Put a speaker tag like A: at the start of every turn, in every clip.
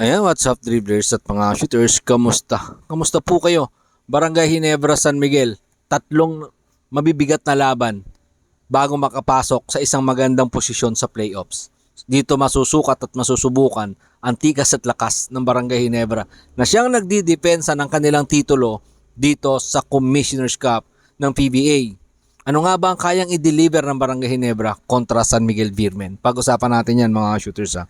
A: Ayan, what's up dribblers at mga shooters, kamusta? Kamusta po kayo? Barangay Hinebra, San Miguel, tatlong mabibigat na laban bago makapasok sa isang magandang posisyon sa playoffs. Dito masusukat at masusubukan ang tikas at lakas ng Barangay Hinebra na siyang nagdidepensa ng kanilang titulo dito sa Commissioner's Cup ng PBA. Ano nga ba ang kayang i-deliver ng Barangay Hinebra kontra San Miguel Virmen? Pag-usapan natin yan mga shooters ha.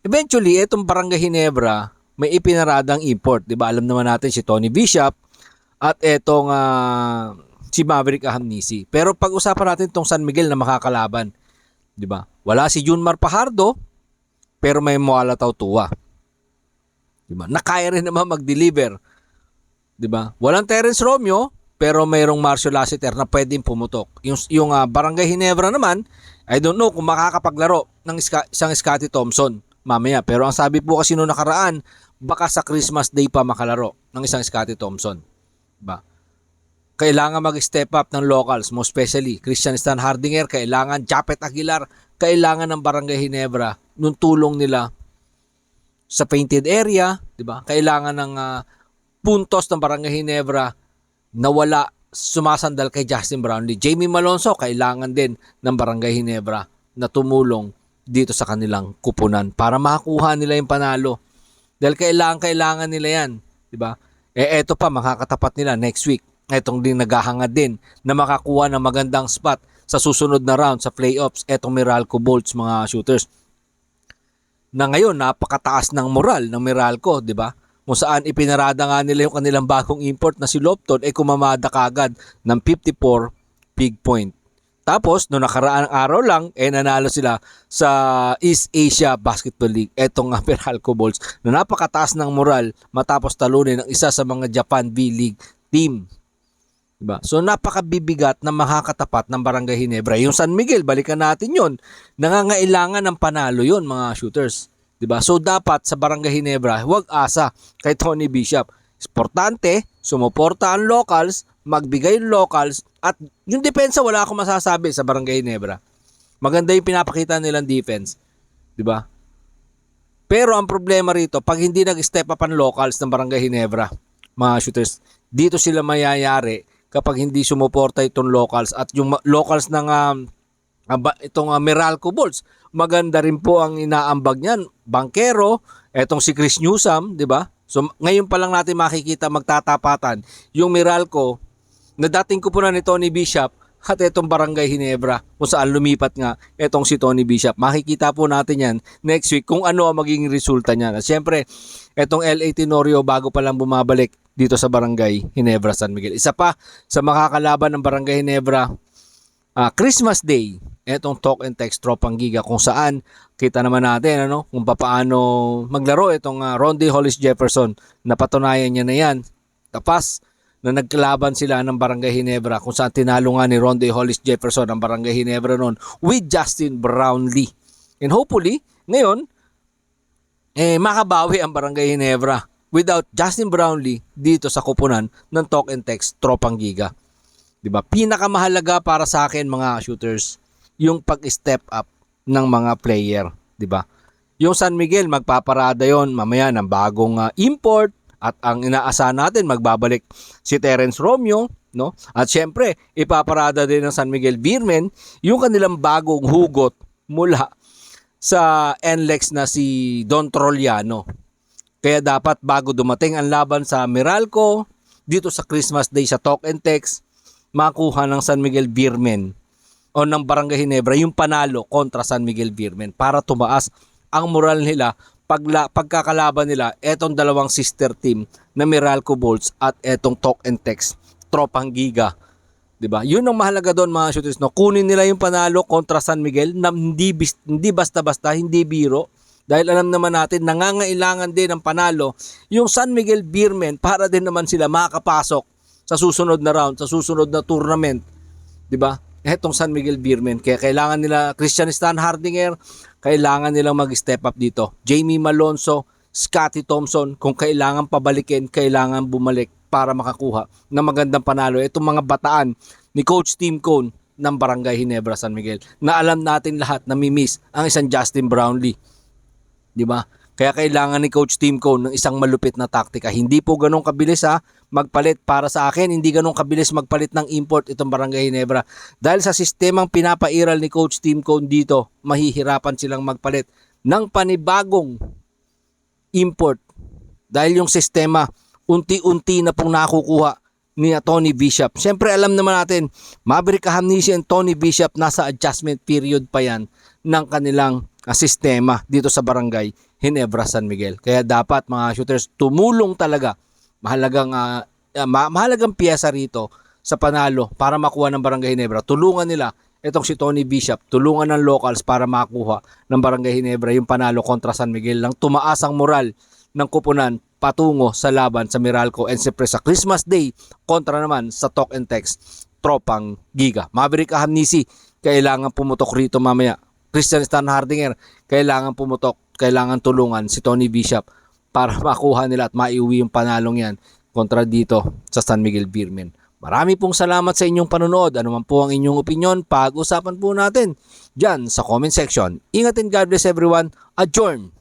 A: Eventually, itong Barangay Hinebra, may ipinaradang import. Di ba? Alam naman natin si Tony Bishop at etong ah, si Maverick Ahamnisi. Pero pag-usapan natin itong San Miguel na makakalaban. Di ba? Wala si Junmar Pajardo, pero may Moala Tautua. Di ba? Nakaya rin naman mag-deliver. Di ba? Walang Terence Romeo, pero mayroong Marcio Lassiter na pwedeng pumutok. Yung, yung ah, Barangay Hinebra naman, I don't know kung makakapaglaro ng isang Scotty Thompson mamaya. Pero ang sabi po kasi noong nakaraan, baka sa Christmas Day pa makalaro ng isang Scotty Thompson. Ba? Kailangan mag-step up ng locals, mo especially Christian Stan Hardinger, kailangan Japet Aguilar, kailangan ng Barangay Hinebra nung tulong nila sa painted area, 'di ba? Kailangan ng ah, puntos ng Barangay Hinebra na wala sumasandal kay Justin Brownlee. Jamie Malonzo, kailangan din ng Barangay Hinebra na tumulong dito sa kanilang kupunan para makakuha nila yung panalo. Dahil kailangan, kailangan nila yan. di ba? Eh eto pa, makakatapat nila next week. Etong din naghahangad din na makakuha ng magandang spot sa susunod na round sa playoffs. Etong Meralco Bolts mga shooters. Na ngayon, napakataas ng moral ng Meralco, di ba? Kung saan ipinarada nga nila yung kanilang bagong import na si Lopton ay kumamada kagad ng 54 big point. Tapos, noong nakaraang araw lang, eh nanalo sila sa East Asia Basketball League. Etong nga Meralco Bulls na napakataas ng moral matapos talunin ng isa sa mga Japan B-League team. Diba? So napakabibigat na makakatapat ng Barangay Hinebra. Yung San Miguel, balikan natin yon Nangangailangan ng panalo yon mga shooters. Diba? So dapat sa Barangay Hinebra, huwag asa kay Tony Bishop. Importante, sumuporta ang locals, magbigay yung locals, at yung depensa wala akong masasabi sa Barangay Hinebra. Maganda yung pinapakita nilang defense. Di ba? Pero ang problema rito, pag hindi nag-step up ang locals ng Barangay Hinebra, mga shooters, dito sila mayayari kapag hindi sumuporta itong locals at yung locals ng um, itong uh, Meralco Bulls. Maganda rin po ang inaambag niyan. Bankero, etong si Chris Newsam, di ba? So ngayon pa lang natin makikita magtatapatan yung Meralco na dating kupunan ni Tony Bishop at etong Barangay Hinebra kung saan lumipat nga etong si Tony Bishop. Makikita po natin yan next week kung ano ang magiging resulta niya. At syempre, etong LA Tenorio bago pa lang bumabalik dito sa Barangay Hinebra San Miguel. Isa pa sa makakalaban ng Barangay Hinebra, ah, Christmas Day, etong talk and text tropang giga kung saan kita naman natin ano kung paano maglaro itong uh, Rondy Hollis Jefferson napatunayan niya na yan tapas na nagkalaban sila ng Barangay Hinebra kung saan tinalo nga ni Rondy Hollis Jefferson ang Barangay Hinebra noon with Justin Brownlee. And hopefully ngayon eh makabawi ang Barangay Hinebra without Justin Brownlee dito sa kupunan ng talk and text tropang giga. 'di ba? Pinakamahalaga para sa akin mga shooters yung pag-step up ng mga player, 'di ba? Yung San Miguel magpaparada 'yon mamaya ng bagong uh, import at ang inaasahan natin magbabalik si Terence Romeo, no? At syempre, ipaparada din ng San Miguel Beermen yung kanilang bagong hugot mula sa NLEX na si Don Troliano. Kaya dapat bago dumating ang laban sa Meralco, dito sa Christmas Day sa Talk and Text, makuha ng San Miguel Beermen o ng Barangay Hinebra yung panalo kontra San Miguel Beermen para tumaas ang moral nila pagla, pagkakalaban nila etong dalawang sister team na Meralco Bolts at etong Talk and Text Tropang Giga. 'Di ba? Yun ang mahalaga doon mga shooters no. Kunin nila yung panalo kontra San Miguel na hindi hindi basta-basta, hindi biro. Dahil alam naman natin nangangailangan din ng panalo yung San Miguel Beermen para din naman sila makakapasok sa susunod na round, sa susunod na tournament. 'Di ba? Etong San Miguel Beermen. Kaya kailangan nila Christian Stan Hardinger, kailangan nilang mag-step up dito. Jamie Malonzo, Scotty Thompson, kung kailangan pabalikin, kailangan bumalik para makakuha ng magandang panalo. Itong mga bataan ni Coach Tim Cone ng Barangay Hinebra San Miguel na alam natin lahat na mimiss ang isang Justin Brownlee. Di ba? Kaya kailangan ni Coach Team Cone ng isang malupit na taktika. Hindi po ganun kabilis ha, magpalit para sa akin. Hindi ganun kabilis magpalit ng import itong Barangay Ginebra. Dahil sa sistemang pinapairal ni Coach Team Cone dito, mahihirapan silang magpalit ng panibagong import. Dahil yung sistema, unti-unti na pong nakukuha ni Tony Bishop. Siyempre alam naman natin, Maverick Hamnisi and Tony Bishop nasa adjustment period pa yan ng kanilang ah, sistema dito sa barangay Hinebra San Miguel. Kaya dapat mga shooters tumulong talaga. Mahalagang ah, ah, ma- mahalagang piyesa rito sa panalo para makuha ng barangay Hinebra. Tulungan nila itong si Tony Bishop, tulungan ng locals para makuha ng barangay Hinebra yung panalo kontra San Miguel lang tumaas ang moral ng kupunan patungo sa laban sa Meralco and siyempre sa Christmas Day kontra naman sa Talk and Text Tropang Giga. Maverick Ahamnisi, kailangan pumutok rito mamaya. Christian Stan Hardinger, kailangan pumutok, kailangan tulungan si Tony Bishop para makuha nila at maiuwi yung panalong yan kontra dito sa San Miguel Beermen. Marami pong salamat sa inyong panonood. Ano man po ang inyong opinion, pag-usapan po natin dyan sa comment section. Ingat and God bless everyone. Adjourn!